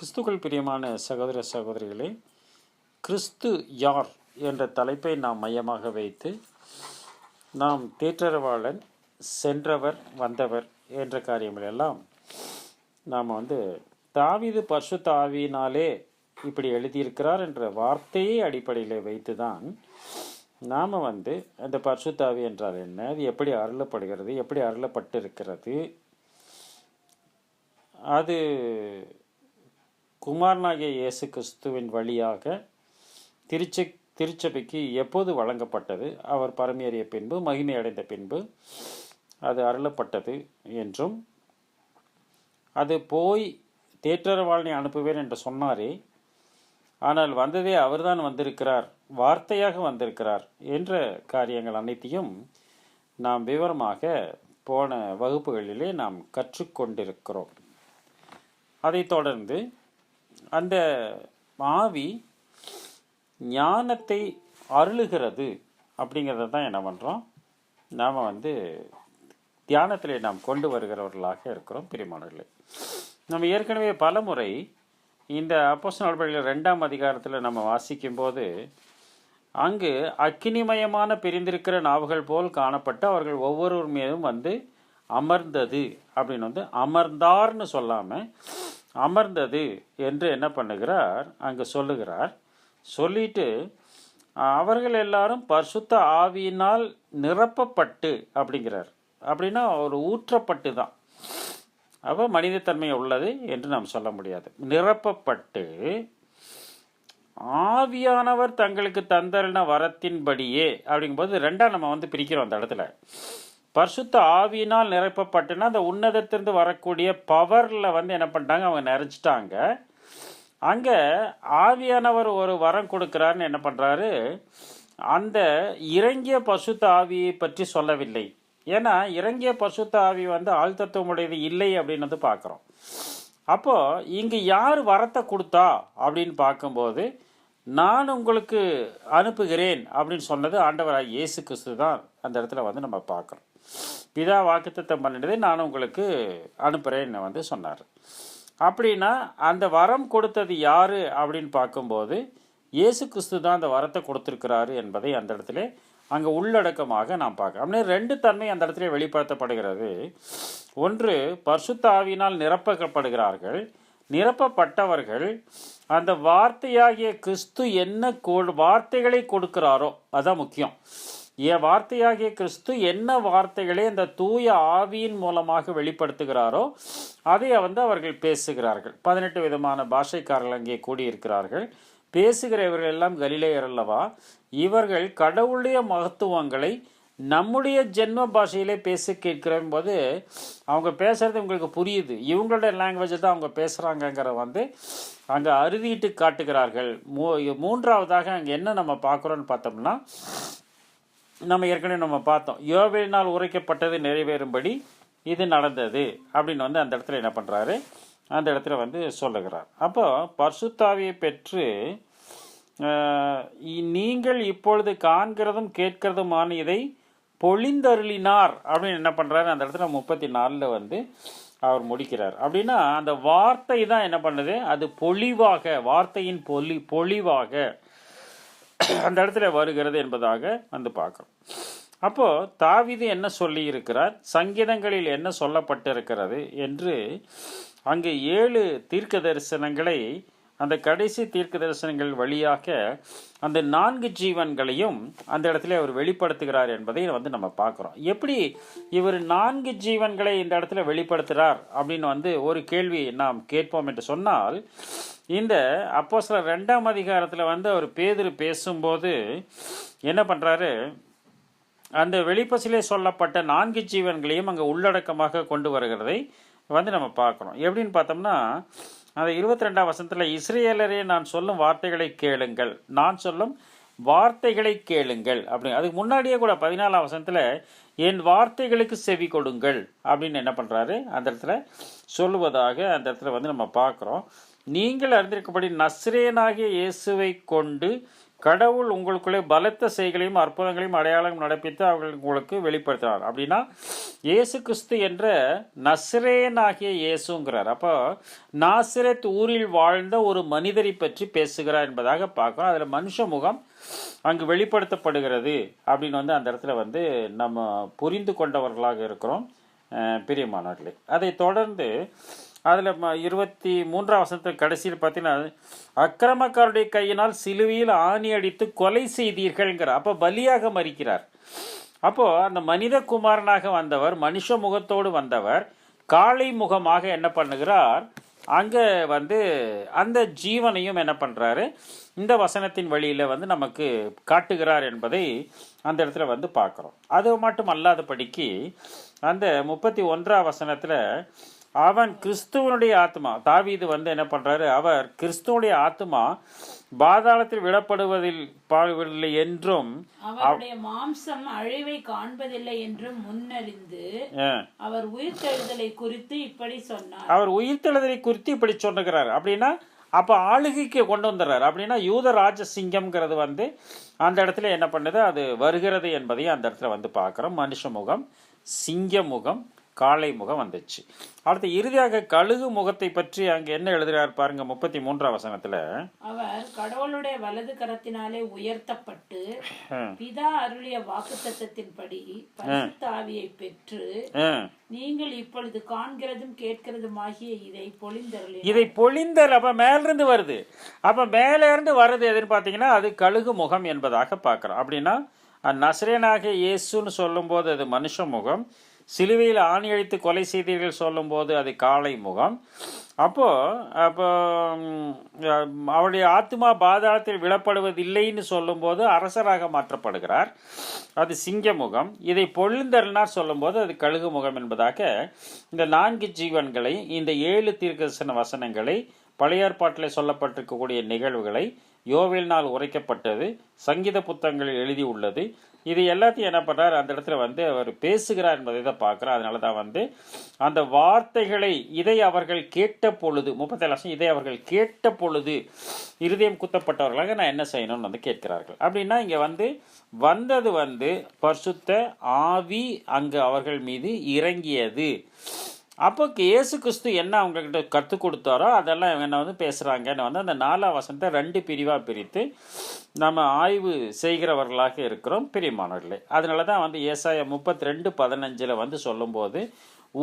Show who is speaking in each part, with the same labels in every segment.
Speaker 1: கிறிஸ்துக்கள் பிரியமான சகோதர சகோதரிகளே கிறிஸ்து யார் என்ற தலைப்பை நாம் மையமாக வைத்து நாம் தேற்றரவாளன் சென்றவர் வந்தவர் என்ற காரியங்களெல்லாம் நாம் வந்து தாவிது பசு தாவினாலே இப்படி எழுதியிருக்கிறார் என்ற வார்த்தையை அடிப்படையில் வைத்து தான் நாம் வந்து அந்த தாவி என்றால் என்ன அது எப்படி அருளப்படுகிறது எப்படி அருளப்பட்டு இருக்கிறது அது குமாரனாகிய இயேசு கிறிஸ்துவின் வழியாக திருச்சி திருச்சபைக்கு எப்போது வழங்கப்பட்டது அவர் பரமேறிய பின்பு மகிமை அடைந்த பின்பு அது அருளப்பட்டது என்றும் அது போய் தேற்றரவாளனை அனுப்புவேன் என்று சொன்னாரே ஆனால் வந்ததே அவர்தான் வந்திருக்கிறார் வார்த்தையாக வந்திருக்கிறார் என்ற காரியங்கள் அனைத்தையும் நாம் விவரமாக போன வகுப்புகளிலே நாம் கற்றுக்கொண்டிருக்கிறோம் அதைத் தொடர்ந்து அந்த ஆவி ஞானத்தை அருளுகிறது அப்படிங்கிறத தான் என்ன பண்ணுறோம் நாம் வந்து தியானத்தில் நாம் கொண்டு வருகிறவர்களாக இருக்கிறோம் பிரிமானவர்களே நம்ம ஏற்கனவே பல முறை இந்த அப்போஸ் நடவடிக்கை ரெண்டாம் அதிகாரத்தில் நம்ம வாசிக்கும்போது அங்கு அக்கினிமயமான பிரிந்திருக்கிற நாவுகள் போல் காணப்பட்டு அவர்கள் ஒவ்வொருவர் மீதும் வந்து அமர்ந்தது அப்படின்னு வந்து அமர்ந்தார்னு சொல்லாமல் அமர்ந்தது என்று என்ன பண்ணுகிறார் அங்கு சொல்லுகிறார் சொல்லிட்டு அவர்கள் எல்லாரும் பரிசுத்த ஆவியினால் நிரப்பப்பட்டு அப்படிங்கிறார் அப்படின்னா ஒரு ஊற்றப்பட்டு தான் அப்போ மனிதத்தன்மை உள்ளது என்று நாம் சொல்ல முடியாது நிரப்பப்பட்டு ஆவியானவர் தங்களுக்கு தந்தரின வரத்தின்படியே அப்படிங்கும்போது ரெண்டாக நம்ம வந்து பிரிக்கிறோம் அந்த இடத்துல பரிசுத்த ஆவியினால் நிரப்பப்பட்டுன்னா அந்த உன்னதத்திலிருந்து வரக்கூடிய பவரில் வந்து என்ன பண்ணிட்டாங்க அவங்க நிறைஞ்சிட்டாங்க அங்கே ஆவியானவர் ஒரு வரம் கொடுக்குறாருன்னு என்ன பண்ணுறாரு அந்த இறங்கிய பசுத்த ஆவியை பற்றி சொல்லவில்லை ஏன்னா இறங்கிய பசுத்த ஆவி வந்து ஆழ்த்தத்துவமுடையது இல்லை அப்படின்னு வந்து பார்க்குறோம் அப்போது இங்கே யார் வரத்தை கொடுத்தா அப்படின்னு பார்க்கும்போது நான் உங்களுக்கு அனுப்புகிறேன் அப்படின்னு சொன்னது ஆண்டவராக இயேசு கிறிஸ்து தான் அந்த இடத்துல வந்து நம்ம பார்க்குறோம் பிதா வாக்குத்தத்தம் பண்ணிட்டு நான் உங்களுக்கு அனுப்புகிறேன் வந்து சொன்னார் அப்படின்னா அந்த வரம் கொடுத்தது யார் அப்படின்னு பார்க்கும்போது இயேசு கிறிஸ்து தான் அந்த வரத்தை கொடுத்துருக்கிறாரு என்பதை அந்த இடத்துல அங்கே உள்ளடக்கமாக நான் பார்க்க அப்படின்னு ரெண்டு தன்மை அந்த இடத்துல வெளிப்படுத்தப்படுகிறது ஒன்று பர்சுத்தாவினால் நிரப்பப்படுகிறார்கள் நிரப்பப்பட்டவர்கள் அந்த வார்த்தையாகிய கிறிஸ்து என்ன வார்த்தைகளை கொடுக்கிறாரோ அதுதான் முக்கியம் என் வார்த்தையாகிய கிறிஸ்து என்ன வார்த்தைகளை அந்த தூய ஆவியின் மூலமாக வெளிப்படுத்துகிறாரோ அதை வந்து அவர்கள் பேசுகிறார்கள் பதினெட்டு விதமான பாஷைக்காரர்கள் அங்கே கூடியிருக்கிறார்கள் இவர்கள் எல்லாம் கலிலேயர் அல்லவா இவர்கள் கடவுளுடைய மகத்துவங்களை நம்முடைய ஜென்ம பாஷையிலே பேச கேட்கிற போது அவங்க பேசுகிறது உங்களுக்கு புரியுது இவங்களுடைய லாங்குவேஜை தான் அவங்க பேசுகிறாங்கங்கிற வந்து அங்கே அறுதிட்டு காட்டுகிறார்கள் மூ மூன்றாவதாக அங்கே என்ன நம்ம பார்க்குறோன்னு பார்த்தோம்னா நம்ம ஏற்கனவே நம்ம பார்த்தோம் யோவேனால் உரைக்கப்பட்டது நிறைவேறும்படி இது நடந்தது அப்படின்னு வந்து அந்த இடத்துல என்ன பண்ணுறாரு அந்த இடத்துல வந்து சொல்லுகிறார் அப்போ பர்சுத்தாவியை பெற்று நீங்கள் இப்பொழுது காண்கிறதும் கேட்கிறதுமான இதை பொழிந்தருளினார் அப்படின்னு என்ன பண்ணுறாரு அந்த இடத்துல முப்பத்தி நாலில் வந்து அவர் முடிக்கிறார் அப்படின்னா அந்த வார்த்தை தான் என்ன பண்ணுது அது பொழிவாக வார்த்தையின் பொலி பொழிவாக அந்த இடத்துல வருகிறது என்பதாக வந்து பார்க்குறோம் அப்போது தாவிது என்ன சொல்லியிருக்கிறார் சங்கீதங்களில் என்ன சொல்லப்பட்டிருக்கிறது என்று அங்கே ஏழு தீர்க்க தரிசனங்களை அந்த கடைசி தீர்க்க தரிசனங்கள் வழியாக அந்த நான்கு ஜீவன்களையும் அந்த இடத்துல அவர் வெளிப்படுத்துகிறார் என்பதை வந்து நம்ம பார்க்குறோம் எப்படி இவர் நான்கு ஜீவன்களை இந்த இடத்துல வெளிப்படுத்துகிறார் அப்படின்னு வந்து ஒரு கேள்வி நாம் கேட்போம் என்று சொன்னால் இந்த அப்போ சில ரெண்டாம் அதிகாரத்தில் வந்து அவர் பேதில் பேசும்போது என்ன பண்ணுறாரு அந்த வெளிப்பசிலே சொல்லப்பட்ட நான்கு ஜீவன்களையும் அங்கே உள்ளடக்கமாக கொண்டு வருகிறதை வந்து நம்ம பார்க்குறோம் எப்படின்னு பார்த்தோம்னா அந்த இருபத்தி ரெண்டாம் வசனத்தில் இஸ்ரேலரே நான் சொல்லும் வார்த்தைகளை கேளுங்கள் நான் சொல்லும் வார்த்தைகளை கேளுங்கள் அப்படின்னு அதுக்கு முன்னாடியே கூட பதினாலாம் வசனத்தில் என் வார்த்தைகளுக்கு செவி கொடுங்கள் அப்படின்னு என்ன பண்ணுறாரு அந்த இடத்துல சொல்லுவதாக அந்த இடத்துல வந்து நம்ம பார்க்குறோம் நீங்கள் அறிந்திருக்கப்படி நஸ்ரேனாகிய இயேசுவை கொண்டு கடவுள் உங்களுக்குள்ளே பலத்த செய்களையும் அற்புதங்களையும் அடையாளம் நடப்பித்து அவர்கள் உங்களுக்கு வெளிப்படுத்தினார் அப்படின்னா இயேசு கிறிஸ்து என்ற நஸ்ரேனாகிய இயேசுங்கிறார் அப்போ நாசிரத் ஊரில் வாழ்ந்த ஒரு மனிதரை பற்றி பேசுகிறார் என்பதாக பார்க்குறோம் அதில் மனுஷ முகம் அங்கு வெளிப்படுத்தப்படுகிறது அப்படின்னு வந்து அந்த இடத்துல வந்து நம்ம புரிந்து கொண்டவர்களாக இருக்கிறோம் பிரியமானவர்களே அதை தொடர்ந்து அதில் இருபத்தி மூன்றாம் வசனத்தில் கடைசியில் பார்த்தீங்கன்னா அக்கிரமக்காருடைய கையினால் சிலுவையில் ஆணி அடித்து கொலை செய்தீர்கள்ங்கிற அப்போ பலியாக மறிக்கிறார் அப்போது அந்த மனித குமாரனாக வந்தவர் மனுஷ முகத்தோடு வந்தவர் காளை முகமாக என்ன பண்ணுகிறார் அங்கே வந்து அந்த ஜீவனையும் என்ன பண்ணுறாரு இந்த வசனத்தின் வழியில் வந்து நமக்கு காட்டுகிறார் என்பதை அந்த இடத்துல வந்து பார்க்குறோம் அது மட்டும் அல்லாதபடிக்கு அந்த முப்பத்தி ஒன்றாம் வசனத்தில் அவன் கிறிஸ்துவனுடைய ஆத்மா தாவீது வந்து என்ன பண்றாரு அவர் கிறிஸ்துவனுடைய ஆத்மா பாதாளத்தில் விடப்படுவதில் பாடுவதில்லை என்றும்
Speaker 2: அவருடைய மாம்சம் அழிவை காண்பதில்லை என்றும் முன்னறிந்து அவர் உயிர்த்தெழுதலை குறித்து இப்படி சொன்னார்
Speaker 1: அவர் உயிர்த்தெழுதலை குறித்து இப்படி சொன்னுகிறார் அப்படின்னா அப்ப ஆளுகைக்கு கொண்டு வந்துடுறாரு அப்படின்னா யூத சிங்கம்ங்கிறது வந்து அந்த இடத்துல என்ன பண்ணுது அது வருகிறது என்பதையும் அந்த இடத்துல வந்து பாக்குறோம் மனுஷ முகம் சிங்க முகம் காளை முகம் வந்துச்சு அடுத்து இறுதியாக கழுகு முகத்தை பற்றி அங்க என்ன எழுதுறாரு பாருங்க முப்பத்தி மூன்றாம் வசனத்துல
Speaker 2: அவர் கடவுளுடைய வலது கரத்தினாலே உயர்த்தப்பட்டு பிதா அருளிய வாக்கு தத்தத்தின்படி தாவியை பெற்று நீங்கள் இப்பொழுது காண்கிறதும் கேட்கிறதும் ஆகிய இதை பொழிந்தருள்
Speaker 1: இதை பொழிந்தல் அப்ப மேலிருந்து வருது அப்ப மேல இருந்து வருது எதுன்னு பாத்தீங்கன்னா அது கழுகு முகம் என்பதாக பாக்குறோம் அப்படின்னா நசரேனாக இயேசுன்னு சொல்லும்போது அது மனுஷ முகம் சிலுவையில் ஆணி அழித்து கொலை செய்தீர்கள் சொல்லும்போது அது காலை முகம் அப்போது அப்போ அவருடைய ஆத்மா பாதாளத்தில் விழப்படுவதில்லைன்னு சொல்லும்போது அரசராக மாற்றப்படுகிறார் அது சிங்க முகம் இதை பொழுந்தருனார் சொல்லும்போது அது கழுகு முகம் என்பதாக இந்த நான்கு ஜீவன்களை இந்த ஏழு தீர்க்கதரிசன வசனங்களை பழையாற்பாட்டில் சொல்லப்பட்டிருக்கக்கூடிய நிகழ்வுகளை யோவில் நாள் உரைக்கப்பட்டது சங்கீத புத்தகங்களில் எழுதியுள்ளது இது எல்லாத்தையும் என்ன பண்ணுறார் அந்த இடத்துல வந்து அவர் பேசுகிறார் என்பதை தான் பார்க்குறார் அதனால தான் வந்து அந்த வார்த்தைகளை இதை அவர்கள் கேட்ட பொழுது முப்பத்தேழு லட்சம் இதை அவர்கள் கேட்ட பொழுது இருதயம் குத்தப்பட்டவர்களாக நான் என்ன செய்யணும்னு வந்து கேட்கிறார்கள் அப்படின்னா இங்கே வந்து வந்தது வந்து பரிசுத்த ஆவி அங்கு அவர்கள் மீது இறங்கியது அப்போ இயேசு கிறிஸ்து என்ன அவங்கக்கிட்ட கற்றுக் கொடுத்தாரோ அதெல்லாம் என்ன வந்து பேசுகிறாங்கன்னு வந்து அந்த நாலாம் வசனத்தை ரெண்டு பிரிவாக பிரித்து நம்ம ஆய்வு செய்கிறவர்களாக இருக்கிறோம் பிரியமானவர்களே அதனால தான் வந்து ஏசாய முப்பத்தி ரெண்டு பதினஞ்சில் வந்து சொல்லும்போது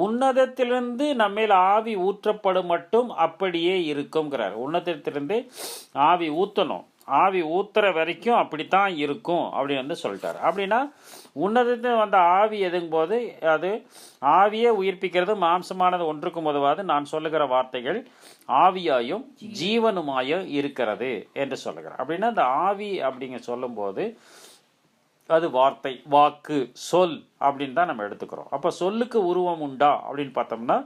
Speaker 1: உன்னதத்திலிருந்து நம்மையில் ஆவி ஊற்றப்படும் மட்டும் அப்படியே இருக்குங்கிறார் உன்னதத்திலிருந்து ஆவி ஊற்றணும் ஆவி ஊற்றுற வரைக்கும் அப்படித்தான் இருக்கும் அப்படின்னு வந்து சொல்லிட்டார் அப்படின்னா உன்னதுன்னு வந்த ஆவி எதுங்கும்போது அது ஆவியே உயிர்ப்பிக்கிறது மாம்சமானது ஒன்றுக்கும் உதவாது நான் சொல்லுகிற வார்த்தைகள் ஆவியாயும் ஜீவனுமாயும் இருக்கிறது என்று சொல்லுகிறார் அப்படின்னா அந்த ஆவி அப்படிங்க சொல்லும்போது அது வார்த்தை வாக்கு சொல் அப்படின்னு தான் நம்ம எடுத்துக்கிறோம் அப்போ சொல்லுக்கு உருவம் உண்டா அப்படின்னு பார்த்தோம்னா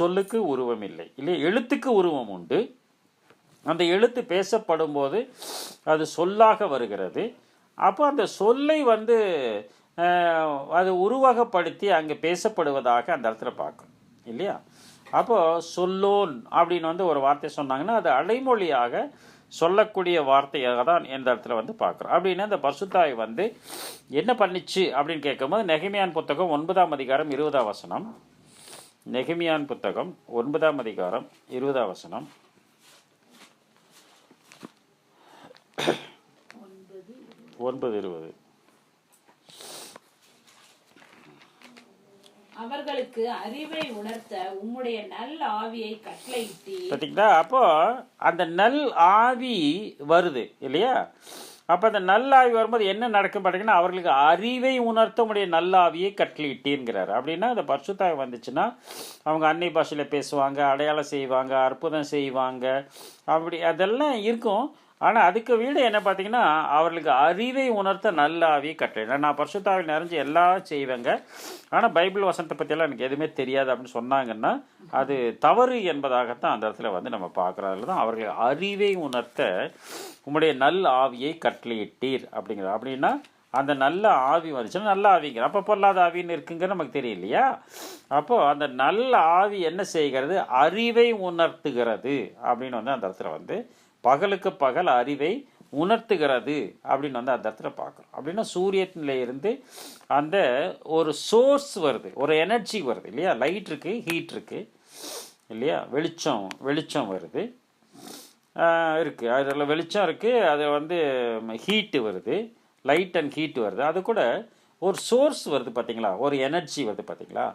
Speaker 1: சொல்லுக்கு உருவம் இல்லை இல்லை எழுத்துக்கு உருவம் உண்டு அந்த எழுத்து பேசப்படும் போது அது சொல்லாக வருகிறது அப்போ அந்த சொல்லை வந்து அது உருவகப்படுத்தி அங்கே பேசப்படுவதாக அந்த இடத்துல பார்க்கணும் இல்லையா அப்போது சொல்லோன் அப்படின்னு வந்து ஒரு வார்த்தை சொன்னாங்கன்னா அது அடைமொழியாக சொல்லக்கூடிய வார்த்தையாக தான் இந்த இடத்துல வந்து பார்க்குறோம் அப்படின்னு அந்த பர்சுத்தாய் வந்து என்ன பண்ணிச்சு அப்படின்னு கேட்கும்போது நெகிமியான் புத்தகம் ஒன்பதாம் அதிகாரம் இருபதாம் வசனம் நெகிமியான் புத்தகம் ஒன்பதாம் அதிகாரம் இருபதாம் வசனம்
Speaker 2: ஒன்பது இருபது அவர்களுக்கு அறிவை உணர்த்த உம்முடைய நல் ஆவியை கட்டளையிட்டீர்
Speaker 1: பார்த்தீங்களா அப்போ அந்த நல் ஆவி வருது இல்லையா அப்போ அந்த நல்ல ஆவி வரும்போது என்ன நடக்கும் பார்த்தீங்கன்னா அவர்களுக்கு அறிவை உணர்த்த உடைய நல்ல ஆவியை கட்டளிட்டீங்கிறார் அப்படின்னா அந்த பர்சுத்தாய் வந்துச்சுன்னா அவங்க அன்னை பாஷையில் பேசுவாங்க அடையாளம் செய்வாங்க அற்புதம் செய்வாங்க அப்படி அதெல்லாம் இருக்கும் ஆனால் அதுக்கு வீடு என்ன பார்த்தீங்கன்னா அவர்களுக்கு அறிவை உணர்த்த நல்லாவே கட்டளை நான் பரிசுத்தாவில் நிறைஞ்சு எல்லாம் செய்வேங்க ஆனால் பைபிள் வசனத்தை பற்றியெல்லாம் எனக்கு எதுவுமே தெரியாது அப்படின்னு சொன்னாங்கன்னா அது தவறு என்பதாகத்தான் அந்த இடத்துல வந்து நம்ம பார்க்குறோம் அதில் தான் அவர்கள் அறிவை உணர்த்த உங்களுடைய நல் ஆவியை கட்டளையிட்டீர் அப்படிங்கிற அப்படின்னா அந்த நல்ல ஆவி வந்துச்சுன்னா நல்ல ஆவிங்கிற அப்போ பொல்லாத ஆவின்னு இருக்குங்கிற நமக்கு தெரியலையா அப்போது அந்த நல்ல ஆவி என்ன செய்கிறது அறிவை உணர்த்துகிறது அப்படின்னு வந்து அந்த இடத்துல வந்து பகலுக்கு பகல் அறிவை உணர்த்துகிறது அப்படின்னு வந்து அந்த இடத்துல பார்க்குறோம் அப்படின்னா சூரியனிலிருந்து அந்த ஒரு சோர்ஸ் வருது ஒரு எனர்ஜி வருது இல்லையா லைட் இருக்குது ஹீட் இருக்குது இல்லையா வெளிச்சம் வெளிச்சம் வருது இருக்குது அதில் வெளிச்சம் இருக்குது அது வந்து ஹீட்டு வருது லைட் அண்ட் ஹீட் வருது அது கூட ஒரு சோர்ஸ் வருது பார்த்திங்களா ஒரு எனர்ஜி வருது பார்த்திங்களா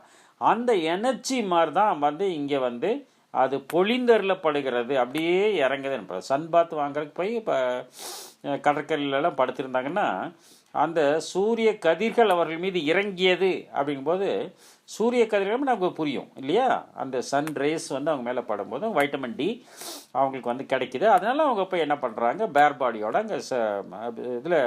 Speaker 1: அந்த எனர்ஜி மாதிரி தான் வந்து இங்கே வந்து அது பொழிந்தரில் படுகிறது அப்படியே இறங்குதுன்னு சன் பாத் வாங்குறதுக்கு போய் இப்போ கடற்கரையிலலாம் படுத்திருந்தாங்கன்னா அந்த சூரிய கதிர்கள் அவர்கள் மீது இறங்கியது அப்படிங்கும்போது சூரிய கதிர்கள் நமக்கு புரியும் இல்லையா அந்த சன் ரேஸ் வந்து அவங்க மேலே படும்போது வைட்டமின் டி அவங்களுக்கு வந்து கிடைக்கிது அதனால அவங்க போய் என்ன பண்ணுறாங்க பேர் பாடியோட அங்கே ச இதில்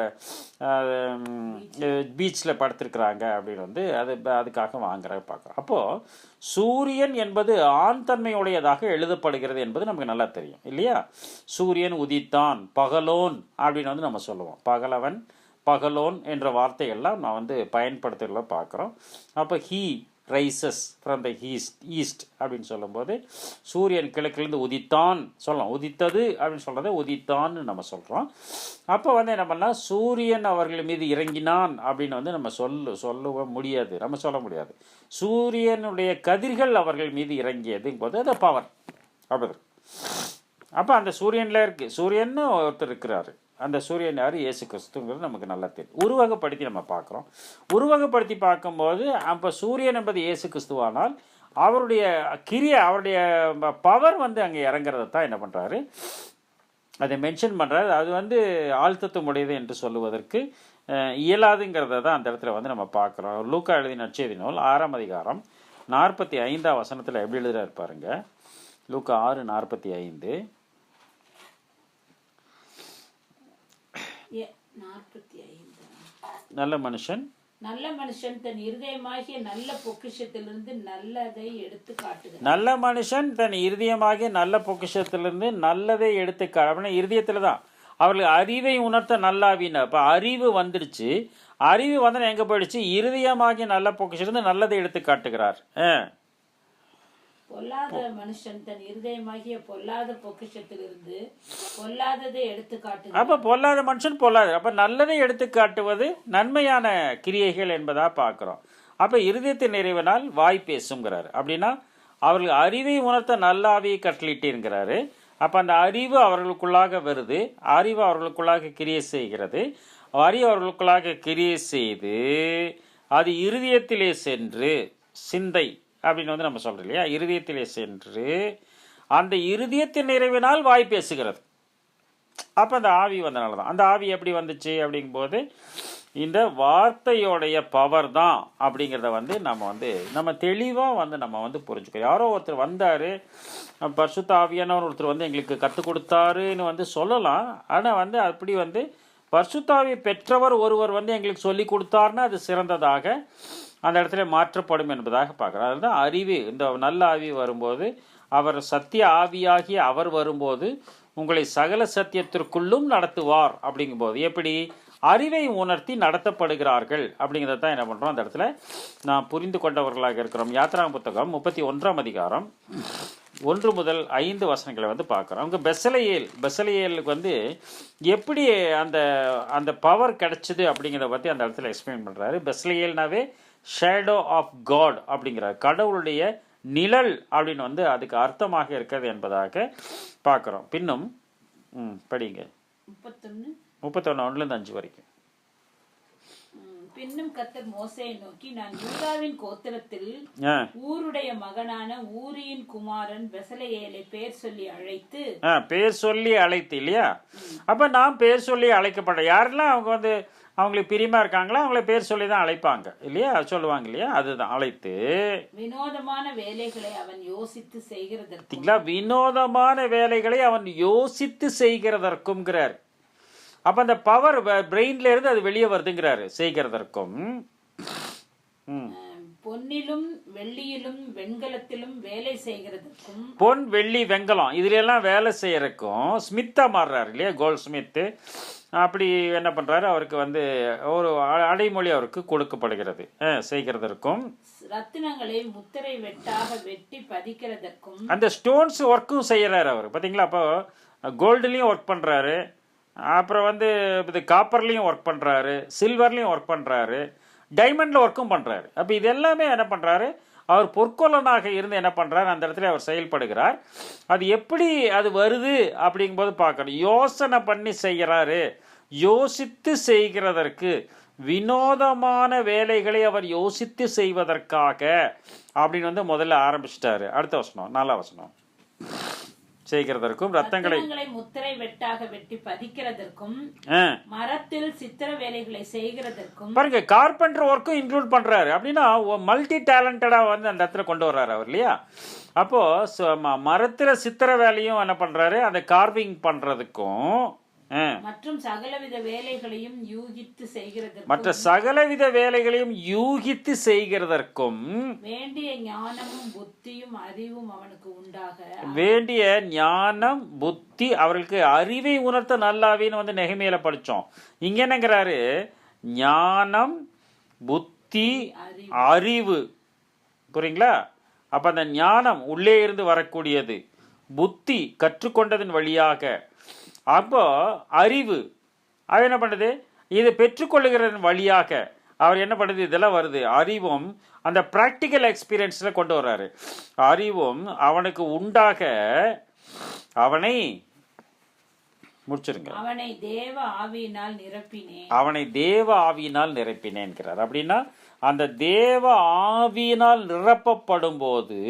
Speaker 1: பீச்சில் படுத்திருக்கிறாங்க அப்படின்னு வந்து அது அதுக்காக வாங்குற பார்க்குறோம் அப்போது சூரியன் என்பது ஆண் தன்மையுடையதாக எழுதப்படுகிறது என்பது நமக்கு நல்லா தெரியும் இல்லையா சூரியன் உதித்தான் பகலோன் அப்படின்னு வந்து நம்ம சொல்லுவோம் பகலவன் பகலோன் என்ற வார்த்தையெல்லாம் நான் வந்து பயன்படுத்துகிறத பார்க்குறோம் அப்போ ஹீ ரைசஸ் ஃப்ரம் த ஹீஸ்ட் ஈஸ்ட் அப்படின்னு சொல்லும்போது சூரியன் கிழக்கிலிருந்து உதித்தான் சொல்லலாம் உதித்தது அப்படின்னு சொல்கிறத உதித்தான்னு நம்ம சொல்கிறோம் அப்போ வந்து என்ன பண்ணால் சூரியன் அவர்கள் மீது இறங்கினான் அப்படின்னு வந்து நம்ம சொல்ல சொல்ல முடியாது நம்ம சொல்ல முடியாது சூரியனுடைய கதிர்கள் அவர்கள் மீது இறங்கியதுங்கும் போது அது பவர் அப்படி அப்போ அந்த சூரியனில் இருக்குது சூரியன்னு ஒருத்தர் இருக்கிறாரு அந்த சூரியன் யார் இயேசு கிறிஸ்துங்கிறது நமக்கு நல்ல தெரியும் உருவகப்படுத்தி நம்ம பார்க்குறோம் உருவகப்படுத்தி பார்க்கும்போது அப்போ சூரியன் என்பது இயேசு கிறிஸ்துவானால் அவருடைய கிரிய அவருடைய பவர் வந்து அங்கே இறங்குறத தான் என்ன பண்ணுறாரு அதை மென்ஷன் பண்ணுறாரு அது வந்து ஆழ்த்தத்துவமுடையது என்று சொல்லுவதற்கு இயலாதுங்கிறத தான் அந்த இடத்துல வந்து நம்ம பார்க்குறோம் லூக்கா எழுதி நச்சேதி நூல் ஆறாம் அதிகாரம் நாற்பத்தி ஐந்தாம் வசனத்தில் எப்படி எழுதுகிறார் இருப்பாருங்க லூக்கா ஆறு நாற்பத்தி ஐந்து நாற்பத்தி நல்ல மனுஷன்
Speaker 2: நல்ல மனுஷன் தன் இருதயமாகிய நல்ல பொக்கிஷத்திலிருந்து நல்லதை எடுத்து காட்டுகிறான்
Speaker 1: நல்ல மனுஷன் தன் இருதயமாகிய நல்ல பொக்கிஷத்திலிருந்து நல்லதை எடுத்து அப்படின்னா இருதயத்தில் தான் அவர்கள் அறிவை உணர்த்த நல்லாவின்னு அப்போ அறிவு வந்துடுச்சு அறிவு வந்து எங்கே போயிடுச்சு இருதயமாகிய நல்ல பொக்கிஷிலிருந்து நல்லதை எடுத்து காட்டுகிறார் ஆ
Speaker 2: பொல்லாத மனுஷன் தன் இருதயமாகிய பொல்லாத பொக்கிஷத்திலிருந்து பொல்லாததை எடுத்து காட்டு
Speaker 1: அப்ப பொல்லாத மனுஷன் பொல்லாத அப்ப நல்லதை எடுத்து காட்டுவது நன்மையான கிரியைகள் என்பதா பார்க்கிறோம் அப்ப இருதயத்தின் நிறைவினால் வாய் பேசுங்கிறாரு அப்படின்னா அவர்கள் அறிவை உணர்த்த நல்லாவியை கட்டளிட்டுங்கிறாரு அப்ப அந்த அறிவு அவர்களுக்குள்ளாக வருது அறிவு அவர்களுக்குள்ளாக கிரியை செய்கிறது அறிவு அவர்களுக்குள்ளாக கிரியை செய்து அது இருதயத்திலே சென்று சிந்தை அப்படின்னு வந்து நம்ம சொல்கிறோம் இல்லையா இருதயத்திலே சென்று அந்த இருதயத்தின் நிறைவினால் வாய் பேசுகிறது அப்போ அந்த ஆவி வந்தனால தான் அந்த ஆவி எப்படி வந்துச்சு அப்படிங்கும்போது இந்த வார்த்தையோடைய பவர் தான் அப்படிங்கிறத வந்து நம்ம வந்து நம்ம தெளிவாக வந்து நம்ம வந்து புரிஞ்சுக்கோ யாரோ ஒருத்தர் வந்தார் பர்சுத்த ஆவியானவர் ஒருத்தர் வந்து எங்களுக்கு கற்றுக் கொடுத்தாருன்னு வந்து சொல்லலாம் ஆனால் வந்து அப்படி வந்து பர்சுத்தாவியை பெற்றவர் ஒருவர் வந்து எங்களுக்கு சொல்லி கொடுத்தாருன்னு அது சிறந்ததாக அந்த இடத்துல மாற்றப்படும் என்பதாக பார்க்குறாரு அதுதான் அறிவு இந்த நல்ல ஆவி வரும்போது அவர் சத்திய ஆவியாகி அவர் வரும்போது உங்களை சகல சத்தியத்திற்குள்ளும் நடத்துவார் அப்படிங்கும்போது எப்படி அறிவை உணர்த்தி நடத்தப்படுகிறார்கள் அப்படிங்கிறத தான் என்ன பண்ணுறோம் அந்த இடத்துல நான் புரிந்து கொண்டவர்களாக இருக்கிறோம் யாத்ரா புத்தகம் முப்பத்தி ஒன்றாம் அதிகாரம் ஒன்று முதல் ஐந்து வசனங்களை வந்து பார்க்குறோம் அவங்க பெசலையல் பெசலையலுக்கு வந்து எப்படி அந்த அந்த பவர் கிடைச்சிது அப்படிங்கிறத பற்றி அந்த இடத்துல எக்ஸ்பிளைன் பண்ணுறாரு பெசலையேல்னாவே ஷேடோ ஆஃப் காட் அப்படிங்கிறார் கடவுளுடைய நிழல் அப்படின்னு வந்து அதுக்கு அர்த்தமாக இருக்கிறது என்பதாக பார்க்குறோம் பின்னும் ம் படிங்க முப்பத்தொன்று முப்பத்தொன்று ஒன்றுலேருந்து அஞ்சு வரைக்கும்
Speaker 2: பின்னும் கத்தர் மோசையை நோக்கி நான் யூதாவின் கோத்திரத்தில் ஊருடைய மகனான ஊரியின் குமாரன் பெசலையேலை பேர் சொல்லி அழைத்து
Speaker 1: பேர் சொல்லி அழைத்து இல்லையா அப்ப நான் பேர் சொல்லி அழைக்கப்பட யாரெல்லாம் அவங்க வந்து அவங்களுக்கு பிரியமா இருக்காங்களா அவங்கள பேர் சொல்லி தான் அழைப்பாங்க இல்லையா சொல்லுவாங்க இல்லையா அதுதான் அழைத்து
Speaker 2: வினோதமான வேலைகளை அவன் யோசித்து செய்கிறதற்குங்களா
Speaker 1: வினோதமான வேலைகளை அவன் யோசித்து செய்கிறதற்கும் அப்போ அந்த பவர் இருந்து அது வெளியே வருதுங்கிறாரு செய்கிறதற்கும்
Speaker 2: பொன்னிலும் வெள்ளியிலும் வெண்கலத்திலும் வேலை செய்கிறதுக்கும்
Speaker 1: பொன் வெள்ளி வெங்கலம் இதுல எல்லாம் வேலை செய்யறதுக்கும் ஸ்மித்தா மாறுறாரு இல்லையா கோல்ட் ஸ்மித்து அப்படி என்ன பண்ணுறாரு அவருக்கு வந்து ஒரு அடைமொழி அவருக்கு கொடுக்கப்படுகிறது செய்கிறதற்கும்
Speaker 2: ரத்தினங்களை முத்திரை வெட்டாக வெட்டி பதிக்கிறதற்கும்
Speaker 1: அந்த ஸ்டோன்ஸ் ஒர்க்கும் செய்கிறாரு அவர் பார்த்தீங்களா அப்போ கோல்டுலேயும் ஒர்க் பண்ணுறாரு அப்புறம் வந்து இது காப்பர்லேயும் ஒர்க் பண்ணுறாரு சில்வர்லேயும் ஒர்க் பண்ணுறாரு டைமண்டில் ஒர்க்கும் பண்ணுறாரு அப்போ இது எல்லாமே என்ன பண்ணுறாரு அவர் பொற்கொள்ளனாக இருந்து என்ன பண்ணுறார் அந்த இடத்துல அவர் செயல்படுகிறார் அது எப்படி அது வருது அப்படிங்கும்போது பார்க்கணும் யோசனை பண்ணி செய்கிறாரு யோசித்து செய்கிறதற்கு வினோதமான வேலைகளை அவர் யோசித்து செய்வதற்காக அப்படின்னு வந்து முதல்ல ஆரம்பிச்சிட்டாரு அடுத்த வசனம் நல்ல வசனம் செய்கிறதற்கும் ரத்தங்களை
Speaker 2: முத்திரை வெட்டாக வெட்டி பதிக்கிறதற்கும் மரத்தில் சித்திர வேலைகளை செய்கிறதற்கும்
Speaker 1: பாருங்க கார்பெண்டர் ஒர்க்கும் இன்க்ளூட் பண்றாரு அப்படின்னா மல்டி டேலண்டடா வந்து அந்த இடத்துல கொண்டு வர்றாரு அவர் இல்லையா அப்போ மரத்தில் சித்திர வேலையும் என்ன பண்றாரு அந்த கார்விங் பண்றதுக்கும்
Speaker 2: மற்றும் சகலவித வேலைகளையும் யூகித்து
Speaker 1: மற்ற சகலவித வேலைகளையும் யூகித்து செய்கிறதற்கும்
Speaker 2: வேண்டிய ஞானமும் புத்தியும் அறிவும் அவனுக்கு உண்டாக
Speaker 1: வேண்டிய ஞானம் புத்தி அவர்களுக்கு அறிவை உணர்த்த நல்லாவின்னு வந்து நெகைமையில படித்தோம் இங்க என்னங்கிறாரு ஞானம் புத்தி அறிவு புரியுங்களா அப்போ அந்த ஞானம் உள்ளே இருந்து வரக்கூடியது புத்தி கற்றுக்கொண்டதன் வழியாக அப்போ அறிவு அது என்ன பண்ணுது இது பெற்றுக்கொள்ளுகிறதன் வழியாக அவர் என்ன பண்ணுது இதெல்லாம் வருது அறிவும் அந்த ப்ராக்டிக்கல் எக்ஸ்பீரியன்ஸில் கொண்டு வர்றாரு அறிவும் அவனுக்கு உண்டாக அவனை முடிச்சிருங்க
Speaker 2: அவனை தேவ ஆவியினால் நிரப்பினேன்
Speaker 1: அவனை தேவ ஆவியினால் என்கிறார் அப்படின்னா அந்த தேவ ஆவியினால் நிரப்பப்படும் போது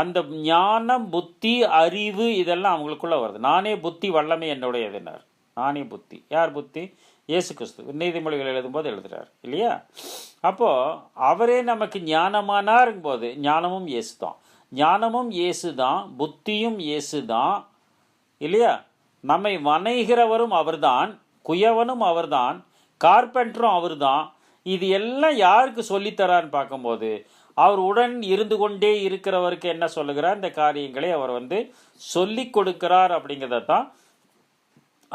Speaker 1: அந்த ஞானம் புத்தி அறிவு இதெல்லாம் அவங்களுக்குள்ளே வருது நானே புத்தி வல்லமை என்னுடையதுனார் நானே புத்தி யார் புத்தி இயேசு கிறிஸ்து நீதிமொழிகள் எழுதும்போது எழுதுகிறார் இல்லையா அப்போது அவரே நமக்கு ஞானமானாருங்கும் போது ஞானமும் இயேசு தான் ஞானமும் இயேசு தான் புத்தியும் இயேசு தான் இல்லையா நம்மை வணைகிறவரும் அவர்தான் குயவனும் அவர்தான் கார்பெண்டரும் அவர்தான் இது எல்லாம் யாருக்கு சொல்லித்தரான்னு பார்க்கும்போது அவர் உடன் இருந்து கொண்டே இருக்கிறவருக்கு என்ன சொல்லுகிறார் இந்த காரியங்களை அவர் வந்து சொல்லி கொடுக்கிறார் அப்படிங்கிறத தான்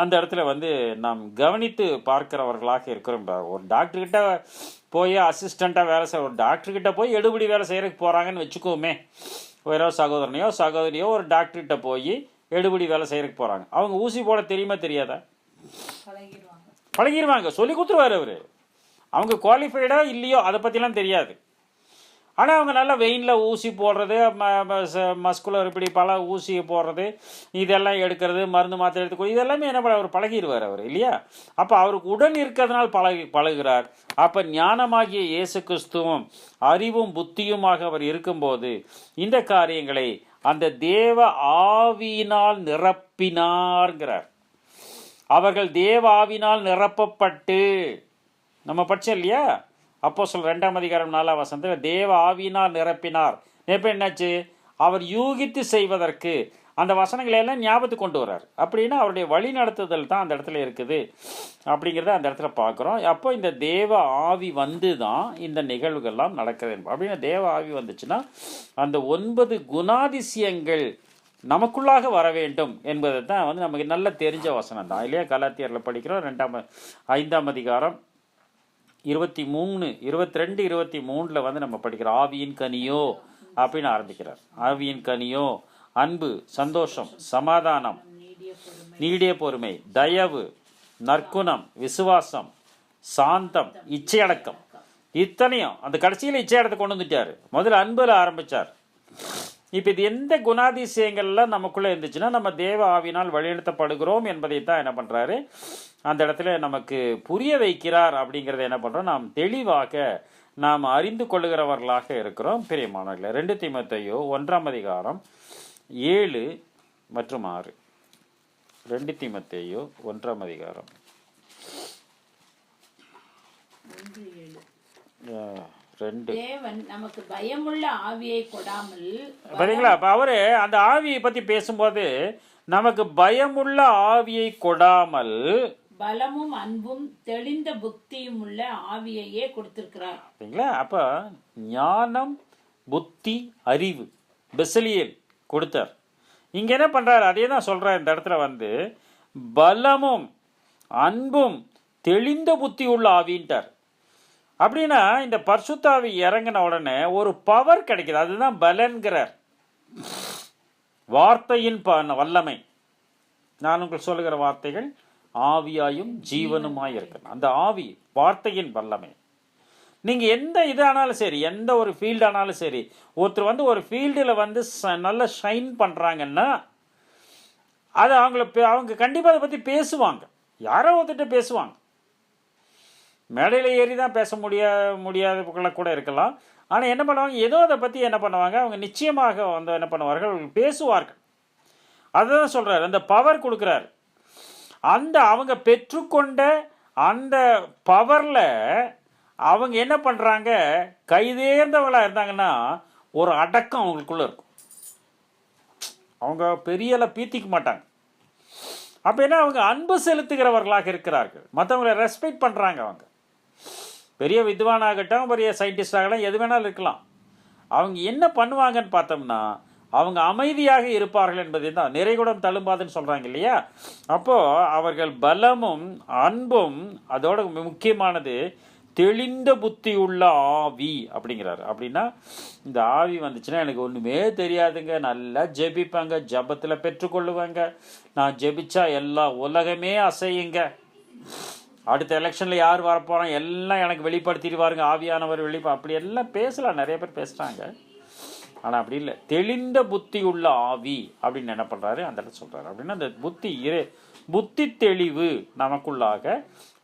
Speaker 1: அந்த இடத்துல வந்து நாம் கவனித்து பார்க்கிறவர்களாக இருக்கிறோம் ஒரு டாக்டர்கிட்ட போய் அசிஸ்டண்ட்டாக வேலை செய்ய ஒரு டாக்டர்கிட்ட போய் எடுபடி வேலை செய்கிறதுக்கு போகிறாங்கன்னு வச்சுக்கோமே வேறோ சகோதரனையோ சகோதரியோ ஒரு டாக்டர்கிட்ட போய் எடுபடி வேலை செய்கிறதுக்கு போகிறாங்க அவங்க ஊசி போட தெரியுமா தெரியாதா பழகிடுவாங்க சொல்லி கொடுத்துருவார் அவர் அவங்க குவாலிஃபைடா இல்லையோ அதை பற்றிலாம் தெரியாது ஆனால் அவங்க நல்லா வெயினில் ஊசி போடுறது மஸ்குலர் இப்படி பல ஊசி போடுறது இதெல்லாம் எடுக்கிறது மருந்து மாத்திரை எடுத்துக்கொள்ள இதெல்லாமே என்ன பண்ண அவர் பழகிடுவார் அவர் இல்லையா அப்போ அவருக்கு உடன் இருக்கிறதுனால் பழகி பழகுகிறார் அப்போ ஞானமாகிய இயேசு கிறிஸ்துவும் அறிவும் புத்தியுமாக அவர் இருக்கும்போது இந்த காரியங்களை அந்த தேவ ஆவியினால் நிரப்பினார்ங்கிறார் அவர்கள் தேவ ஆவினால் நிரப்பப்பட்டு நம்ம படித்தோம் இல்லையா அப்போ சொல் ரெண்டாம் அதிகாரம் நாலாம் வசந்தத்தில் தேவ ஆவினால் நிரப்பினார் இப்போ என்னாச்சு அவர் யூகித்து செய்வதற்கு அந்த வசனங்களை எல்லாம் ஞாபகத்துக்கு கொண்டு வர்றார் அப்படின்னா அவருடைய வழி நடத்துதல் தான் அந்த இடத்துல இருக்குது அப்படிங்கிறத அந்த இடத்துல பார்க்குறோம் அப்போ இந்த தேவ ஆவி வந்து தான் இந்த நிகழ்வுகள்லாம் நடக்குது அப்படின்னா தேவ ஆவி வந்துச்சுன்னா அந்த ஒன்பது குணாதிசயங்கள் நமக்குள்ளாக வர வேண்டும் என்பது தான் வந்து நமக்கு நல்ல தெரிஞ்ச வசனம் தான் இல்லையா கலாத்தியரில் படிக்கிறோம் ரெண்டாம் ஐந்தாம் அதிகாரம் இருபத்தி மூணு இருபத்தி ரெண்டு இருபத்தி மூணில் வந்து நம்ம படிக்கிறோம் ஆவியின் கனியோ அப்படின்னு ஆரம்பிக்கிறார் ஆவியின் கனியோ அன்பு சந்தோஷம் சமாதானம் நீடிய பொறுமை தயவு நற்குணம் விசுவாசம் சாந்தம் இச்சையடக்கம் இத்தனையும் அந்த கடைசியில் இச்சையடத்தை கொண்டு வந்துட்டார் முதல்ல அன்பில் ஆரம்பித்தார் இப்போ இது எந்த குணாதிசயங்கள்லாம் நமக்குள்ளே இருந்துச்சுன்னா நம்ம தேவ ஆவினால் வழிநடத்தப்படுகிறோம் என்பதை தான் என்ன பண்ணுறாரு அந்த இடத்துல நமக்கு புரிய வைக்கிறார் அப்படிங்கிறத என்ன பண்ணுறோம் நாம் தெளிவாக நாம் அறிந்து கொள்ளுகிறவர்களாக இருக்கிறோம் பிரியமானவர்களே ரெண்டு திமுத்தையோ ஒன்றாம் அதிகாரம் ஏழு மற்றும் ஆறு ரெண்டு திமுத்தையோ ஒன்றாம் அதிகாரம்
Speaker 2: Yeah. ரெண்டு தேவன் நமக்கு பயமுள்ள ஆவியை கொடாமல்
Speaker 1: பாத்தீங்களா அப்ப அவரு அந்த ஆவியை பத்தி பேசும்போது நமக்கு பயமுள்ள ஆவியை கொடாமல்
Speaker 2: பலமும் அன்பும் தெளிந்த புத்தியும் உள்ள ஆவியையே கொடுத்திருக்கிறார்
Speaker 1: சரிங்களா அப்ப ஞானம் புத்தி அறிவு பெசலியல் கொடுத்தார் இங்க என்ன பண்றாரு அதே தான் சொல்றாரு இந்த இடத்துல வந்து பலமும் அன்பும் தெளிந்த புத்தி உள்ள ஆவின்ட்டார் அப்படின்னா இந்த பர்சுத்தாவி இறங்கின உடனே ஒரு பவர் கிடைக்கிது அதுதான் பலன்கிறார் வார்த்தையின் ப வல்லமை நான் உங்கள் சொல்லுகிற வார்த்தைகள் ஆவியாயும் ஜீவனுமாய் இருக்கணும் அந்த ஆவி வார்த்தையின் வல்லமை நீங்கள் எந்த இது ஆனாலும் சரி எந்த ஒரு ஃபீல்டு ஆனாலும் சரி ஒருத்தர் வந்து ஒரு ஃபீல்டில் வந்து நல்ல ஷைன் பண்ணுறாங்கன்னா அது அவங்கள அவங்க கண்டிப்பாக அதை பற்றி பேசுவாங்க யாரோ ஒருத்தர்கிட்ட பேசுவாங்க மேடையில் ஏறி தான் பேச முடியா முடியாதவர்களாக கூட இருக்கலாம் ஆனால் என்ன பண்ணுவாங்க ஏதோ அதை பற்றி என்ன பண்ணுவாங்க அவங்க நிச்சயமாக வந்து என்ன பண்ணுவார்கள் பேசுவார்கள் அதுதான் சொல்கிறார் அந்த பவர் கொடுக்குறார் அந்த அவங்க பெற்றுக்கொண்ட அந்த பவரில் அவங்க என்ன பண்ணுறாங்க கைதேர்ந்தவளாக இருந்தாங்கன்னா ஒரு அடக்கம் அவங்களுக்குள்ளே இருக்கும் அவங்க பெரியலை பீத்திக்க மாட்டாங்க அப்போ என்ன அவங்க அன்பு செலுத்துகிறவர்களாக இருக்கிறார்கள் மற்றவங்களை ரெஸ்பெக்ட் பண்ணுறாங்க அவங்க பெரிய வித்வானாகட்டும் பெரிய சயின்டிஸ்டாகட்டும் எது வேணாலும் இருக்கலாம் அவங்க என்ன பண்ணுவாங்கன்னு பார்த்தோம்னா அவங்க அமைதியாக இருப்பார்கள் என்பதை தான் நிறைகுடம் தழும்பாதுன்னு சொல்கிறாங்க இல்லையா அப்போது அவர்கள் பலமும் அன்பும் அதோட முக்கியமானது தெளிந்த புத்தி உள்ள ஆவி அப்படிங்கிறாரு அப்படின்னா இந்த ஆவி வந்துச்சுன்னா எனக்கு ஒன்றுமே தெரியாதுங்க நல்லா ஜெபிப்பாங்க ஜபத்தில் பெற்றுக்கொள்ளுவாங்க நான் ஜெபிச்சா எல்லா உலகமே அசையுங்க அடுத்த எலெக்ஷனில் யார் வரப்போகிறோம் எல்லாம் எனக்கு வெளிப்படுத்திடுவாருங்க ஆவியானவர் வெளிப்பா அப்படி எல்லாம் பேசலாம் நிறைய பேர் பேசுகிறாங்க ஆனால் அப்படி இல்லை தெளிந்த புத்தி உள்ள ஆவி அப்படின்னு என்ன பண்ணுறாரு அந்த இடத்துல சொல்கிறாரு அப்படின்னா அந்த புத்தி இரு புத்தி தெளிவு நமக்குள்ளாக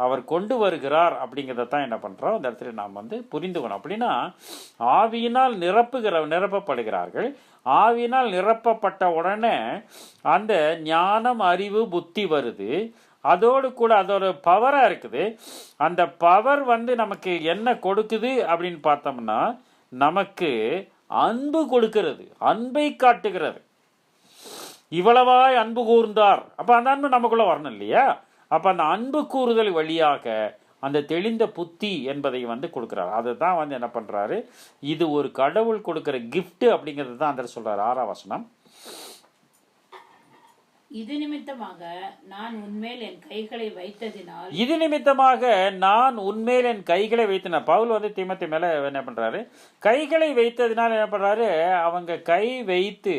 Speaker 1: அவர் கொண்டு வருகிறார் அப்படிங்கிறத தான் என்ன பண்ணுறோம் அந்த இடத்துல நாம் வந்து புரிந்துக்கணும் அப்படின்னா ஆவியினால் நிரப்புகிற நிரப்பப்படுகிறார்கள் ஆவியினால் நிரப்பப்பட்ட உடனே அந்த ஞானம் அறிவு புத்தி வருது அதோடு கூட அதோட பவராக இருக்குது அந்த பவர் வந்து நமக்கு என்ன கொடுக்குது அப்படின்னு பார்த்தோம்னா நமக்கு அன்பு கொடுக்கிறது அன்பை காட்டுகிறது இவ்வளவாய் அன்பு கூர்ந்தார் அப்போ அந்த அன்பு நமக்குள்ளே வரணும் இல்லையா அப்போ அந்த அன்பு கூறுதல் வழியாக அந்த தெளிந்த புத்தி என்பதை வந்து கொடுக்குறாரு அதை தான் வந்து என்ன பண்ணுறாரு இது ஒரு கடவுள் கொடுக்குற கிஃப்ட்டு அப்படிங்கிறது தான் அந்த சொல்கிறார் ஆறாவசனம்
Speaker 2: இது நிமித்தமாக நான் உன்மேல் என் கைகளை வைத்ததினால்
Speaker 1: இது நிமித்தமாக நான் உன்மேல் என் கைகளை வைத்தன பவுல் வந்து தீமத்தை மேலே என்ன பண்ணுறாரு கைகளை வைத்ததினால் என்ன பண்ணுறாரு அவங்க கை வைத்து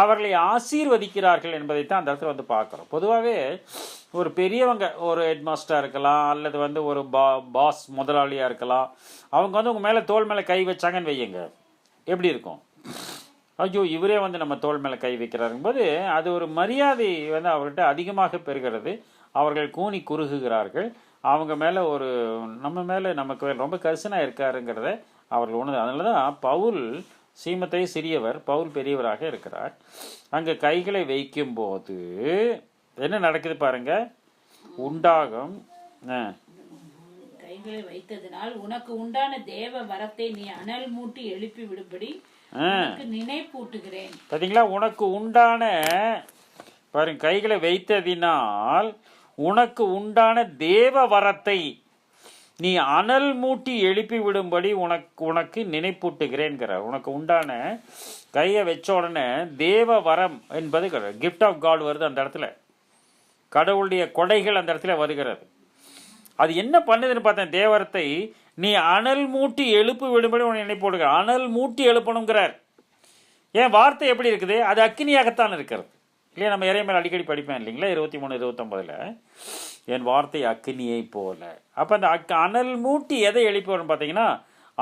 Speaker 1: அவர்களை ஆசீர்வதிக்கிறார்கள் என்பதை தான் அந்த இடத்துல வந்து பார்க்குறோம் பொதுவாகவே ஒரு பெரியவங்க ஒரு ஹெட்மாஸ்டராக இருக்கலாம் அல்லது வந்து ஒரு பா பாஸ் முதலாளியாக இருக்கலாம் அவங்க வந்து உங்கள் மேலே தோல் மேலே கை வச்சாங்கன்னு வையுங்க எப்படி இருக்கும் ஐயோ இவரே வந்து நம்ம தோல் மேலே கை வைக்கிறாருங்கும்போது அது ஒரு மரியாதை வந்து அவர்கிட்ட அதிகமாக பெறுகிறது அவர்கள் கூனி குறுகுகிறார்கள் அவங்க மேலே ஒரு நம்ம மேலே நமக்கு ரொம்ப கரிசனாக இருக்காருங்கிறத அவர்கள் உணர்ந்து அதனால தான் பவுல் சீமத்தை சிறியவர் பவுல் பெரியவராக இருக்கிறார் அங்கே கைகளை வைக்கும்போது என்ன நடக்குது பாருங்க உண்டாகும்
Speaker 2: கைகளை வைத்ததினால் உனக்கு உண்டான தேவ வரத்தை நீ அனல் மூட்டி எழுப்பி விடும்படி நினைப்பூட்டுகிறேன்
Speaker 1: பார்த்தீங்களா உனக்கு உண்டான பாருங்க கைகளை வைத்ததினால் உனக்கு உண்டான தேவ வரத்தை நீ அனல் மூட்டி எழுப்பி விடும்படி உனக்கு உனக்கு நினைப்பூட்டுகிறேன்கிறார் உனக்கு உண்டான கையை வச்ச உடனே தேவ வரம் என்பது கிஃப்ட் ஆஃப் காட் வருது அந்த இடத்துல கடவுளுடைய கொடைகள் அந்த இடத்துல வருகிறது அது என்ன பண்ணுதுன்னு பார்த்தேன் தேவரத்தை நீ அனல் மூட்டி எழுப்பு விடும்படி உன்னை போடுகிற அனல் மூட்டி எழுப்பணுங்கிறார் ஏன் வார்த்தை எப்படி இருக்குது அது அக்கினியாகத்தான் இருக்கிறது இல்லையா நம்ம மேல் அடிக்கடி படிப்பேன் இல்லைங்களா இருபத்தி மூணு இருபத்தொம்பதில் என் வார்த்தை அக்கினியை போல அப்போ அந்த அக் அனல் மூட்டி எதை எழுப்பி பார்த்தீங்கன்னா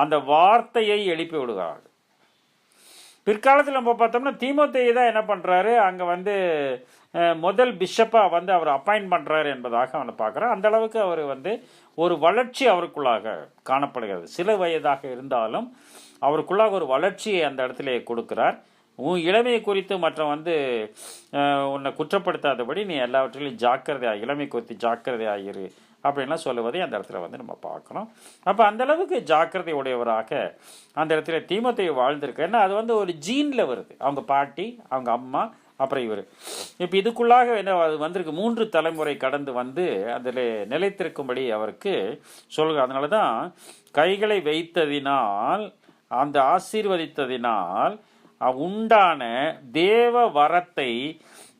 Speaker 1: அந்த வார்த்தையை எழுப்பி விடுகிறார் பிற்காலத்தில் நம்ம பார்த்தோம்னா தீமத்தையை தான் என்ன பண்ணுறாரு அங்கே வந்து முதல் பிஷப்பாக வந்து அவர் அப்பாயின்ட் பண்ணுறாரு என்பதாக அவனை பார்க்குறோம் அந்த அளவுக்கு அவர் வந்து ஒரு வளர்ச்சி அவருக்குள்ளாக காணப்படுகிறது சில வயதாக இருந்தாலும் அவருக்குள்ளாக ஒரு வளர்ச்சியை அந்த இடத்துல கொடுக்கிறார் உன் இளமையை குறித்து மற்றும் வந்து உன்னை குற்றப்படுத்தாதபடி நீ எல்லாவற்றிலையும் ஜாக்கிரதையாக இளமை குறித்து ஜாக்கிரதையாகிரு அப்படின்லாம் சொல்லுவதை அந்த இடத்துல வந்து நம்ம பார்க்கணும் அப்போ அந்தளவுக்கு ஜாக்கிரதை உடையவராக அந்த இடத்துல தீமத்தை வாழ்ந்திருக்கு ஏன்னா அது வந்து ஒரு ஜீனில் வருது அவங்க பாட்டி அவங்க அம்மா அப்புறம் இவர் இப்போ இதுக்குள்ளாக என்ன வந்திருக்கு மூன்று தலைமுறை கடந்து வந்து அதில் நிலைத்திருக்கும்படி அவருக்கு சொல்க அதனால தான் கைகளை வைத்ததினால் அந்த ஆசீர்வதித்ததினால் உண்டான தேவ வரத்தை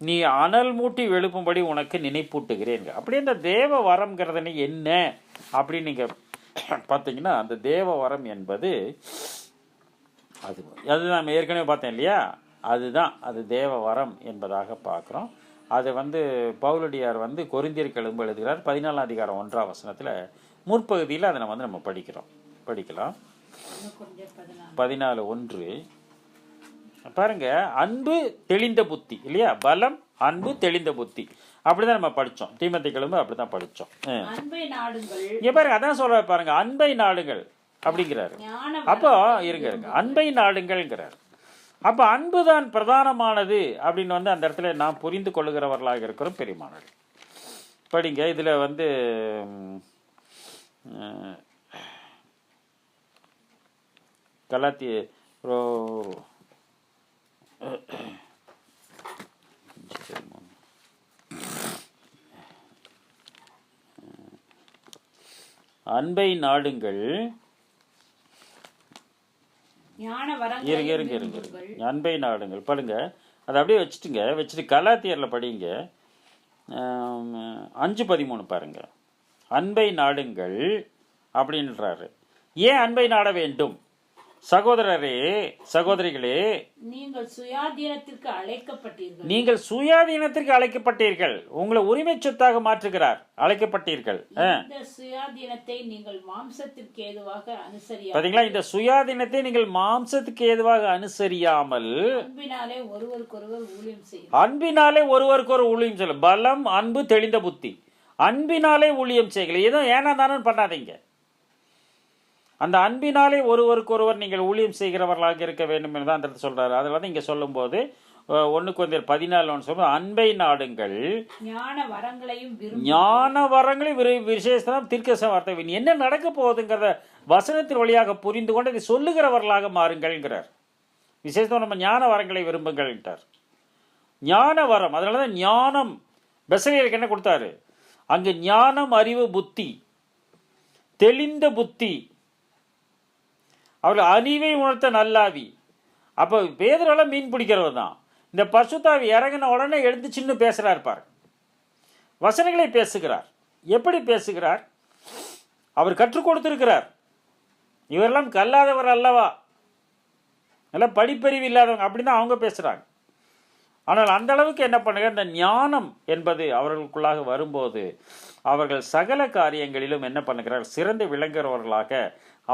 Speaker 1: நீ அனல் மூட்டி எழுப்பும்படி உனக்கு நினைப்பூட்டுகிறேன் அப்படி இந்த தேவ வரம்ங்கிறது என்ன அப்படின்னு நீங்கள் பார்த்தீங்கன்னா அந்த தேவ வரம் என்பது அது அது நம்ம ஏற்கனவே பார்த்தேன் இல்லையா அதுதான் அது தேவ வரம் என்பதாக பார்க்குறோம் அது வந்து பவுலடியார் வந்து கொரிந்தியர் கெலும்பு எழுதுகிறார் பதினாலாம் அதிகாரம் ஒன்றாம் வசனத்தில் முற்பகுதியில் அதை நம்ம வந்து நம்ம படிக்கிறோம் படிக்கலாம் பதினாலு ஒன்று பாருங்க அன்பு தெளிந்த புத்தி இல்லையா பலம் அன்பு தெளிந்த புத்தி அப்படிதான் நம்ம படித்தோம் தீமத்தை கிளம்பு அப்படிதான் படித்தோம் இங்கே பாருங்க அதான் சொல்ற பாருங்க அன்பை நாடுங்கள் அப்படிங்கிறாரு அப்போ இருங்க இருங்க அன்பை நாடுங்கள்ங்கிறாரு அப்போ அன்புதான் பிரதானமானது அப்படின்னு வந்து அந்த இடத்துல நாம் புரிந்து கொள்ளுகிறவர்களாக இருக்கிறோம் பெரியமானவர் படிங்க இதில் வந்து கலாத்தி அன்பை நாடுங்கள்
Speaker 2: இருங்க
Speaker 1: இருங்க இருங்க இருங்க அன்பை நாடுங்கள் படுங்க அதை அப்படியே வச்சுட்டுங்க வச்சுட்டு கலாத்தியரில் படிங்க அஞ்சு பதிமூணு பாருங்க அன்பை நாடுங்கள் அப்படின்றாரு ஏன் அன்பை நாட வேண்டும் சகோதரரே சகோதரிகளே
Speaker 2: நீங்கள் சுயாதீனத்திற்கு அழைக்கப்பட்டீர்கள்
Speaker 1: நீங்கள் சுயாதீனத்திற்கு அழைக்கப்பட்டீர்கள் உங்களை உரிமை சொத்தாக மாற்றுகிறார் அழைக்கப்பட்டீர்கள்
Speaker 2: இந்த சுயாதீனத்தை நீங்கள் மாம்சத்திற்கு ஏதுவாக அனுசரியா
Speaker 1: பாத்தீங்களா இந்த சுயாதீனத்தை நீங்கள் மாம்சத்துக்கு ஏதுவாக அனுசரியாமல்
Speaker 2: அன்பினாலே ஒருவருக்கொருவர் ஊழியம் செய்யும்
Speaker 1: அன்பினாலே ஒருவருக்கொரு ஊழியம் செய்யலாம் பலம் அன்பு தெளிந்த புத்தி அன்பினாலே ஊழியம் செய்யல ஏதோ ஏனா தானே பண்ணாதீங்க அந்த அன்பினாலே ஒருவருக்கொருவர் நீங்கள் ஊழியம் செய்கிறவர்களாக இருக்க வேண்டும் என்று தான் அந்த சொல்கிறாரு அதில் வந்து இங்கே சொல்லும்போது ஒன்று வந்து பதினாலு ஒன்று சொல்லும் அன்பை நாடுங்கள்
Speaker 2: ஞான வரங்களையும்
Speaker 1: ஞான வரங்களையும் விசேஷம் தீர்க்கச வார்த்தை என்ன நடக்க போகுதுங்கிறத வசனத்தின் வழியாக புரிந்து கொண்டு இதை சொல்லுகிறவர்களாக மாறுங்கள்ங்கிறார் விசேஷமாக நம்ம ஞான வரங்களை விரும்புங்கள்ன்றார் ஞான வரம் அதனால தான் ஞானம் பெசலியருக்கு என்ன கொடுத்தாரு அங்கு ஞானம் அறிவு புத்தி தெளிந்த புத்தி அவர்கள் அறிவை உணர்த்த நல்லாவி அப்போ பேதரெல்லாம் மீன் பிடிக்கிறவர் தான் இந்த பசுத்தாவி இறங்கின உடனே எழுந்து சின்ன பேசுகிறார் பார் வசனங்களை பேசுகிறார் எப்படி பேசுகிறார் அவர் கற்றுக் கொடுத்துருக்கிறார் இவரெல்லாம் கல்லாதவர் அல்லவா நல்லா படிப்பறிவு இல்லாதவங்க அப்படின்னு அவங்க பேசுகிறாங்க ஆனால் அந்த அளவுக்கு என்ன பண்ணுங்க இந்த ஞானம் என்பது அவர்களுக்குள்ளாக வரும்போது அவர்கள் சகல காரியங்களிலும் என்ன பண்ணுகிறார் சிறந்து விளங்குகிறவர்களாக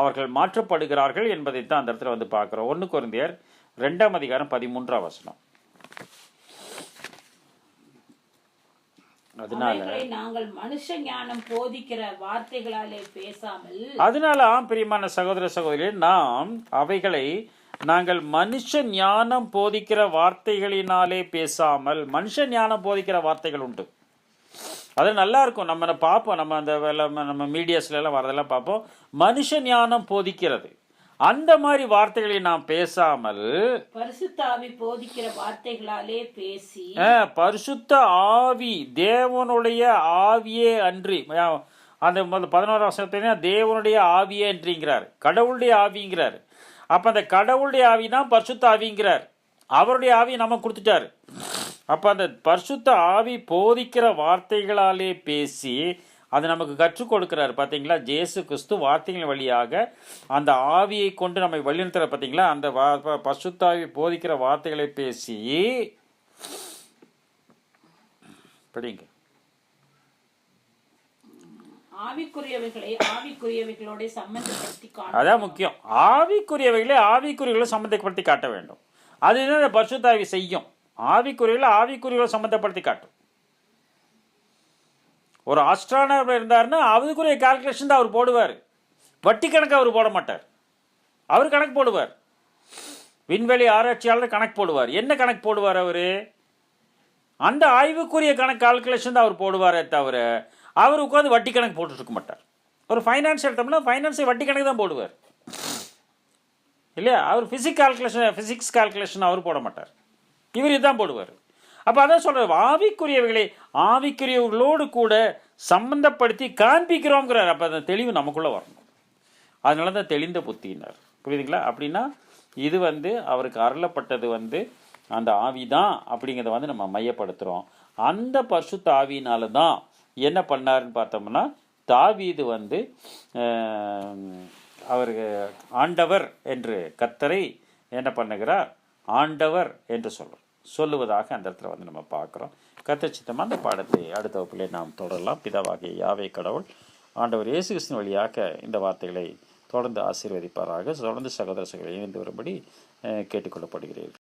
Speaker 1: அவர்கள் மாற்றப்படுகிறார்கள் என்பதைத்தான் அந்த இடத்துல வந்து பார்க்குறோம் ஒன்று குருந்தியர் ரெண்டாம் அதிகாரம் பதிமூன்றாம் வசனம்
Speaker 2: அதனால நாங்கள் மனுஷ ஞானம் போதிக்கிற
Speaker 1: அதனால ஆம் பிரியமான சகோதர சகோதரி நாம் அவைகளை நாங்கள் மனுஷ ஞானம் போதிக்கிற வார்த்தைகளினாலே பேசாமல் மனுஷ ஞானம் போதிக்கிற வார்த்தைகள் உண்டு அது நல்லா இருக்கும் நம்ம பார்ப்போம் நம்ம அந்த நம்ம எல்லாம் வரதெல்லாம் பார்ப்போம் மனுஷ ஞானம் போதிக்கிறது அந்த மாதிரி வார்த்தைகளை நாம் பேசாமல்
Speaker 2: பரிசுத்த ஆவி போதிக்கிற வார்த்தைகளாலே பேசி
Speaker 1: பரிசுத்த ஆவி தேவனுடைய ஆவியே அன்றி அந்த பதினோரு வருஷத்துல தேவனுடைய ஆவியே அன்றிங்கிறார் கடவுளுடைய ஆவிங்கிறார் அப்ப அந்த கடவுளுடைய ஆவி தான் பரிசுத்த ஆவிங்கிறார் அவருடைய ஆவி நம்ம கொடுத்துட்டாரு அப்போ அந்த பரிசுத்த ஆவி போதிக்கிற வார்த்தைகளாலே பேசி அது நமக்கு கற்றுக் கொடுக்குறாரு பார்த்தீங்களா ஜேசு கிறிஸ்து வார்த்தைகள் வழியாக அந்த ஆவியை கொண்டு நம்மை வழிநடத்துகிற பார்த்தீங்களா அந்த வா பசுத்தாவி போதிக்கிற வார்த்தைகளை பேசி படிங்க அதான் முக்கியம் ஆவிக்குரியவைகளை ஆவிக்குரியவர்களோட சம்பந்தப்படுத்தி காட்ட வேண்டும் அதுதான் பரிசுத்தாவி செய்யும் ஆவிக்குறியில் ஆவிக்குறிகளை சம்மந்தப்படுத்தி காட்டும் ஒரு ஆஸ்ட்ரானர் இருந்தார்னா அவருக்குரிய கால்குலேஷன் தான் அவர் போடுவார் வட்டி கணக்கு அவர் போட மாட்டார் அவர் கணக்கு போடுவார் விண்வெளி ஆராய்ச்சியாளர் கணக்கு போடுவார் என்ன கணக்கு போடுவார் அவர் அந்த ஆய்வுக்குரிய கணக்கு கால்குலேஷன் தான் அவர் போடுவாரே தவிர அவர் உட்காந்து வட்டி கணக்கு போட்டுட்ருக்க மாட்டார் ஒரு ஃபைனான்ஸ் எடுத்தோம்னா ஃபைனான்ஸை வட்டி கணக்கு தான் போடுவார் இல்லையா அவர் ஃபிசிக் கால்குலேஷன் ஃபிசிக்ஸ் கால்குலேஷன் அவர் போட மாட்டார் இவர் இதுதான் போடுவார் அப்போ அதான் சொல்கிறார் ஆவிக்குரியவர்களை ஆவிக்குரியவர்களோடு கூட சம்பந்தப்படுத்தி காண்பிக்கிறோங்கிறார் அப்போ அந்த தெளிவு நமக்குள்ளே வரணும் அதனால தான் தெளிந்த புத்தினார் புரியுதுங்களா அப்படின்னா இது வந்து அவருக்கு அருளப்பட்டது வந்து அந்த ஆவி தான் அப்படிங்கிறத வந்து நம்ம மையப்படுத்துகிறோம் அந்த பசு ஆவியினால தான் என்ன பண்ணார்னு பார்த்தோம்னா தாவீது வந்து அவருக்கு ஆண்டவர் என்று கத்தரை என்ன பண்ணுகிறார் ஆண்டவர் என்று சொல்கிறார் சொல்லுவதாக அந்த இடத்துல வந்து நம்ம பார்க்குறோம் கத்தச்சித்தமாக அந்த பாடத்தை அடுத்த வகுப்பிலே நாம் தொடரலாம் பிதாவாகிய யாவை கடவுள் ஆண்டவர் இயேசு கிருஷ்ணன் வழியாக இந்த வார்த்தைகளை தொடர்ந்து ஆசீர்வதிப்பாராக தொடர்ந்து சகோதர சகோதரி இணைந்து வரும்படி கேட்டுக்கொள்ளப்படுகிறீர்கள்